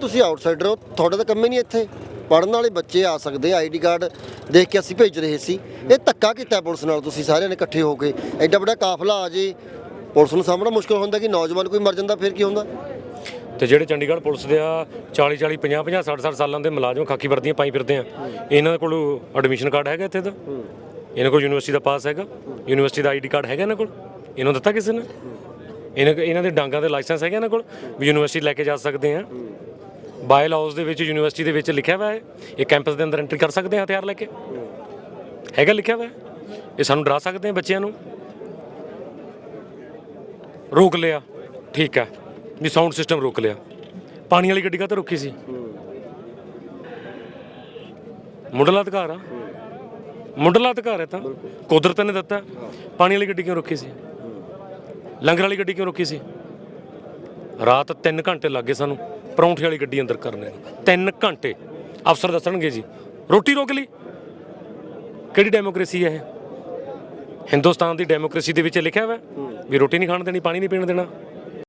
ਤੁਸੀਂ ਆਊਟਸਾਈਡਰ ਹੋ, ਤੁਹਾਡਾ ਤਾਂ ਕੰਮ ਹੀ ਨਹੀਂ ਇੱਥੇ। ਪੜਨ ਵਾਲੇ ਬੱਚੇ ਆ ਸਕਦੇ ਆਈਡੀ ਕਾਰਡ ਦੇਖ ਕੇ ਅਸੀਂ ਭੇਜ ਰਹੇ ਸੀ। ਇਹ ਧੱਕਾ ਕੀਤਾ ਪੁਲਿਸ ਨਾਲ ਤੁਸੀਂ ਸਾਰਿਆਂ ਨੇ ਇਕੱਠੇ ਹੋ ਕੇ। ਐਡਾ ਵੱਡਾ ਕਾਫਲਾ ਆ ਜੇ। ਪੁਲਿਸ ਨੂੰ ਸਾਹਮਣਾ ਮੁਸ਼ਕਲ ਹੁੰਦਾ ਕਿ ਨੌਜਵਾਨ ਕੋਈ ਮਰ ਜਾਂਦਾ, ਫਿਰ ਕੀ ਹੁੰਦਾ? ਤੇ ਜਿਹੜੇ ਚੰਡੀਗੜ੍ਹ ਪੁਲਿਸ ਦੇ ਆ 40 40 50 50 60 60 ਸਾਲਾਂ ਦੇ ਮੁਲਾਜ਼ਮ ਖਾਕੀ ਵਰਦੀਆਂ ਪਾਈ ਫਿਰਦੇ ਆ। ਇਹਨਾਂ ਕੋਲ ਐਡਮਿਸ਼ਨ ਕਾਰਡ ਹੈਗਾ ਇੱਥੇ ਦਾ ਇਹਨਾਂ ਕੋਲ ਯੂਨੀਵਰਸਿਟੀ ਦਾ ਪਾਸ ਹੈਗਾ? ਯੂਨੀਵਰਸਿਟੀ ਦਾ ਆਈਡੀ ਕਾਰਡ ਹੈਗਾ ਇਹਨਾਂ ਕੋਲ? ਇਹਨਾਂ ਨੂੰ ਦਿੱਤਾ ਕਿਸੇ ਨੇ? ਇਹਨਾਂ ਇਹਨਾਂ ਦੇ ਡਾਂਗਾ ਦੇ ਲਾਇਸੈਂਸ ਹੈਗੇ ਇਹਨਾਂ ਕੋਲ? ਵੀ ਯੂਨੀਵਰਸਿਟੀ ਲੈ ਕੇ ਜਾ ਸਕਦੇ ਆ? ਬਾਈ ਲਾਜ਼ ਦੇ ਵਿੱਚ ਯੂਨੀਵਰਸਿਟੀ ਦੇ ਵਿੱਚ ਲਿਖਿਆ ਹੋਇਆ ਹੈ ਇਹ ਕੈਂਪਸ ਦੇ ਅੰਦਰ ਐਂਟਰੀ ਕਰ ਸਕਦੇ ਆ ਹਥਿਆਰ ਲੈ ਕੇ। ਹੈਗਾ ਲਿਖਿਆ ਹੋਇਆ ਹੈ। ਇਹ ਸਾਨੂੰ ਡਰਾ ਸਕਦੇ ਆ ਬੱਚਿਆਂ ਨੂੰ। ਰੋਕ ਲਿਆ। ਠੀਕ ਹੈ। ਵੀ ਸਾਊਂਡ ਸਿਸਟਮ ਰੋਕ ਲਿਆ। ਪਾਣੀ ਵਾਲੀ ਗੱਡੀ ਕਾ ਤਾਂ ਰੁਕੀ ਸੀ? ਮੁੱਢਲਾ ਅਧਿਕਾਰ ਆ। ਮੁੱਢਲਾ ਅਧਿਕਾਰ ਹੈ ਤਾਂ। ਕੁਦਰਤ ਨੇ ਦਿੱਤਾ। ਪਾਣੀ ਵਾਲੀ ਗੱਡੀ ਕਿਉਂ ਰੁਕੀ ਸੀ? ਲੰਗਰ ਵਾਲੀ ਗੱਡੀ ਕਿਉਂ ਰੁਕੀ ਸੀ? ਰਾਤ 3 ਘੰਟੇ ਲੱਗੇ ਸਾਨੂੰ ਪਰੌਂਠੇ ਵਾਲੀ ਗੱਡੀ ਅੰਦਰ ਕਰਨੇ ਨੂੰ। 3 ਘੰਟੇ। ਅਫਸਰ ਦੱਸਣਗੇ ਜੀ, ਰੋਟੀ ਰੋਕ ਲਈ? ਕਿਹੜੀ ਡੈਮੋਕ੍ਰੇਸੀ ਹੈ ਇਹ? ਹਿੰਦੁਸਤਾਨ ਦੀ ਡੈਮੋਕ੍ਰੇਸੀ ਦੇ ਵਿੱਚ ਲਿਖਿਆ ਹੋਇਆ ਵੀ ਰੋਟੀ ਨਹੀਂ ਖਾਣ ਦੇਣੀ, ਪਾਣੀ ਨਹੀਂ ਪੀਣ ਦੇਣਾ।